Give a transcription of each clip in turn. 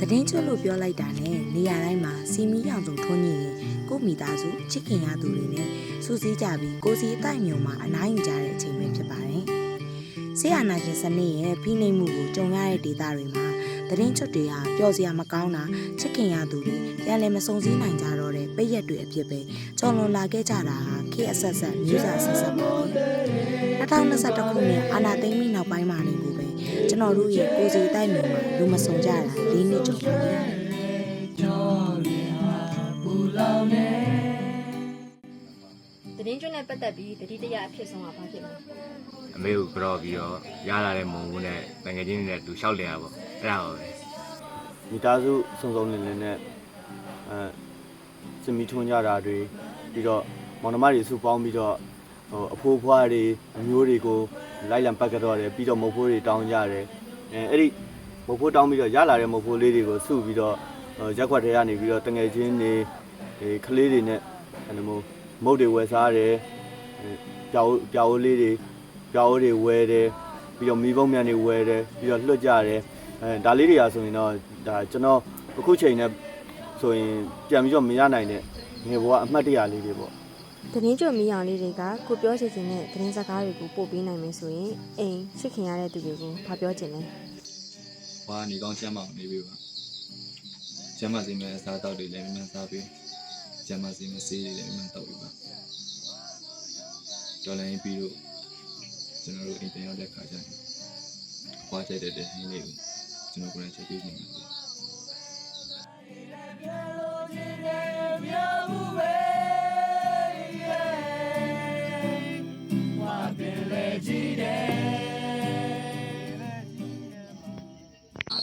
သတင်းကျွတ်လို့ပြောလိုက်တာနဲ့နေရာတိုင်းမှာစီမီရောင်စုံထွန်းညင်ရင်ကိုယ့်မိသားစုချစ်ခင်ရသူတွေနဲ့စူးစီးကြပြီးကိုစီအတိုက်မျိုးမှာအနားယူကြတဲ့အချိန်ပဲဖြစ်ပါတယ်။ဆေးအာနာရှင်စနစ်ရဲ့ဖိနှိပ်မှုကိုကြုံရတဲ့ဒေသတွေမှာသတင်းကျွတ်တွေဟာပျော်စရာမကောင်းတာချစ်ခင်ရသူတွေပြန်လည်မစုံစည်းနိုင်ကြတော့တဲ့ပိတ်ရက်တွေအဖြစ်ပဲကြော်လွန်လာခဲ့ကြတာဟာခေတ်အဆက်ဆက်မျိုးစာဆက်ဆက်ပါပဲ။2021ခုနှစ်အာနာသိမ့်ပြီးနောက်ပိုင်းမှာနေကိုပဲ ကျွန်တော်တို့ရဲ့ကိုစီအတိုက်မျိုးမှာလူမစုံကြတာ၄နှစ်ကျော်ပါပြီ။သတင်းကျွန်းနဲ့ပတ်သက်ပြီးတတိတရအဖြစ်ဆုံးတာဘာဖြစ်လဲအမေကိုကြော့ပြီးတော့ရလာတဲ့မုံဘူးနဲ့တငယ်ချင်းတွေနဲ့သူလျှောက်လင်ရပေါ့အဲ့ဒါပါပဲမိသားစုစုံစုံလင်လင်နဲ့အဲစင်မီထွန်းကြတာတွေပြီးတော့မောင်နှမတွေစုပေါင်းပြီးတော့ ဟိုအဖိုးအဖွားတွေအမျိုးတွေကိုလိုက်လံပတ်ကြတော့တယ်ပြီးတော့မုတ်ဖိုးတွေတောင်းကြတယ်အဲအဲ့ဒီမုတ်ဖိုးတောင်းပြီးတော့ရလာတဲ့မုတ်ဖိုးလေးတွေကိုစုပြီးတော့ဟိုရက်ခွက်ထဲကနေပြီးတော့တငယ်ချင်းတွေအဲကလေးတွေနဲ့အဲ့လိုမျိုးမုတ်တွေဝယ်စားတယ်အဲပြောက်ပြောက်လေးတွေပြောက်တွေဝယ်တယ်ပြီးတော့မီးပုံးမြန်တွေဝယ်တယ်ပြီးတော့လွှတ်ကြတယ်အဲဒါလေးတွေရာဆိုရင်တော့ဒါကျွန်တော်အခုချိန်နဲ့ဆိုရင်ပြန်ပြီးတော့မရနိုင်တဲ့ငယ်ဘဝအမှတ်တရလေးတွေပေါ့ သတင်းကြွမီးအောင်လေးတွေကကိုပြောချင်တဲ့သတင်းစကားတွေကိုပို့ပေးနိုင်မယ်ဆိုရင်အိမ်ချစ်ခင်ရတဲ့သူတွေကိုဘာပြောချင်လဲ။ဘာနေကောင်းချမ်းမအောင်နေပြီပါ။ကျမ်းမစီမဲ့အစားအသောက်တွေလည်းမြန်မြန်စားပြီးကျမ်းမစီမဲ့ဆေးတွေလည်းမြန်မြန်တောက်ပြီးပါ။တော်လိုင်းပြီးတော့ကျွန်တော်တို့အိမ်ပြန်ရောက်တဲ့ခါကျရင်ဘွားကြိုက်တဲ့တဲ့ဟင်းလေးကိုကျွန်တော်ကိုယ်တိုင်ချက်ပေးနေမှာပါ။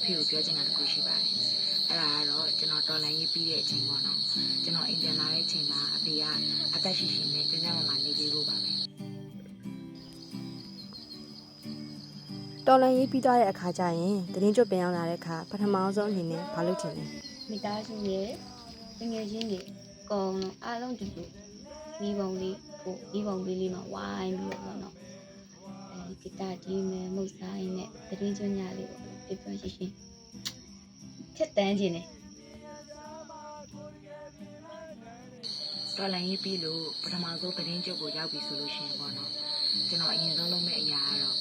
ဖေကိုပြောချင်တာတစ်ခုရှိပါတယ်။အဲ့ဒါကတော့ကျွန်တော်တော်လိုင်းရေးပြီးတဲ့အချိန်ပေါ့နော်။ကျွန်တော်အိမ်ပြန်လာတဲ့အချိန်မှာအဖေကအသက်ရှိရှိနဲ့ကျန်းကျန်းမာမာနေကြဖို့ပါပဲတော်လန်ရေးပြီးသွားတဲ့အခါကျရင်သတင်းကြွပြန်ရောက်လာတဲ့အခါပထမအောင်ဆုံးအနေနဲ့ဘာလုပ်ချင်လဲမိသားစုရဲ့တငယ်ချင်းတွေအကုန်လုံးအားလုံးတူတူမိဘုံလေးကိုမိဘုံလေးလေးမှာဝိုင်းပြီးတော့ပေါ့နော်အဲဒီဂီတာတီးမယ်မုတ်ဆိုင်နဲ့သတင်းကျွန်းညလေးပေါ့ ပြပြရှိရှိဖြတ်တန်းခြင်းနဲ့။တော်လိုင်းရေးပြီးလို့ပထမဆုံးသတင်းကြုပ်ကိုရောက်ပြီဆိုလို့ရှိရင်ပေါ့နော်။ကျွန်တော်အရင်ဆုံးလုပ်မယ့်အရာကတော့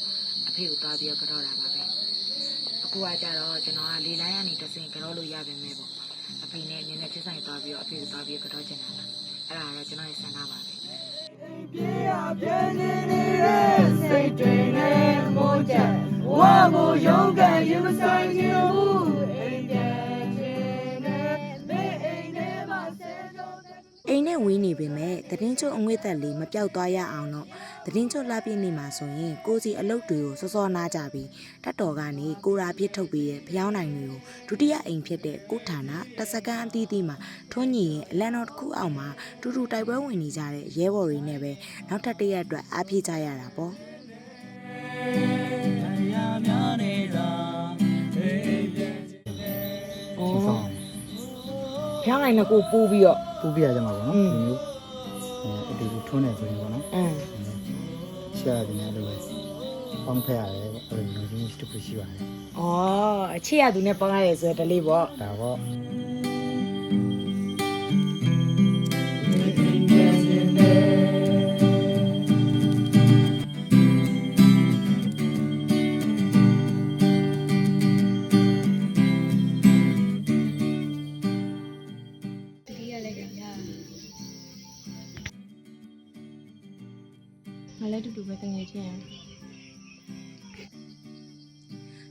အဖေကိုသွားပြီးတော့ကြောတာပါပဲ။အခုကကြတော့ကျွန်တော်ကလေလိုင်းကနေတစ်ဆင့်ကြောလို့ရပါမယ်ပေါ့။အဖေနဲ့ညနေချင်းဆိုင်သွားပြီးတော့အဖေကိုသွားပြီးတော့ကြောချင်တာလား။အဲ့ဒါကတော့ကျွန်တော်ရဲ့ဆန္ဒပါပဲ။ အိမ်နဲ့ဝေးနေပေမဲ့သတင်းချုပ်အငွေ့သက်လေးမပြောက်သွားရအောင်တော့သတင်းချုပ်လာပြည့်နေမှာဆိုရင်ကိုစီအလုတ်တွေကိုစောစောနားကြပြီးတတ်တော်ကနေကိုရာပြစ်ထုတ်ပြီးတဲ့ဖျောင်းနိုင်တွေကိုဒုတိယအိမ်ဖြစ်တဲ့ကိုဌာနတစ်စကန်အသီးသီးမှာထွန်းညီရင်အလန်တော်တစ်ခုအောက်မှာတူတူတိုက်ပွဲဝင်နေကြတဲ့ရဲဘော်တွေနဲ့ပဲနောက်ထပ်တစ်ရက်အတွက်အားပြေးကြရတာပေါ့ နိုင်တဲ့ကိုပူပြီးတော့ပူပြရကြမှာပေါ့နော်อืมဒီမျိုးအဲအတူတူထွန်းနေဆိုရင်ပေါ့နော်အင်းရှာရတယ်လည်းလို့ပဲပေါင်းဖက်ရတယ်ပေါ့အဲ့လိုမျိုးချင်းတစ်ခုရှိပါတယ်။အော်အချစ်ရသူနဲ့ပေါင်းရရဲဆိုတဲ့တလေးပေါ့ဒါပေါ့ မလည်းတူတူပဲတငယ်ချင်း။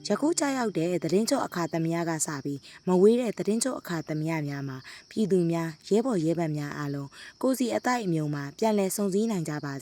ယခုကြာရောက်တဲ့သတင်းချုပ်အခါသမယကစပြီးမဝေးတဲ့သတင်းချုပ်အခါသမယများမှာပြည်သူများရဲဘော်ရဲဘက်များအားလုံးကိုစီအတိုက်အမြုံမှာပြန်လည်စုံစည်းနိုင်ကြပါ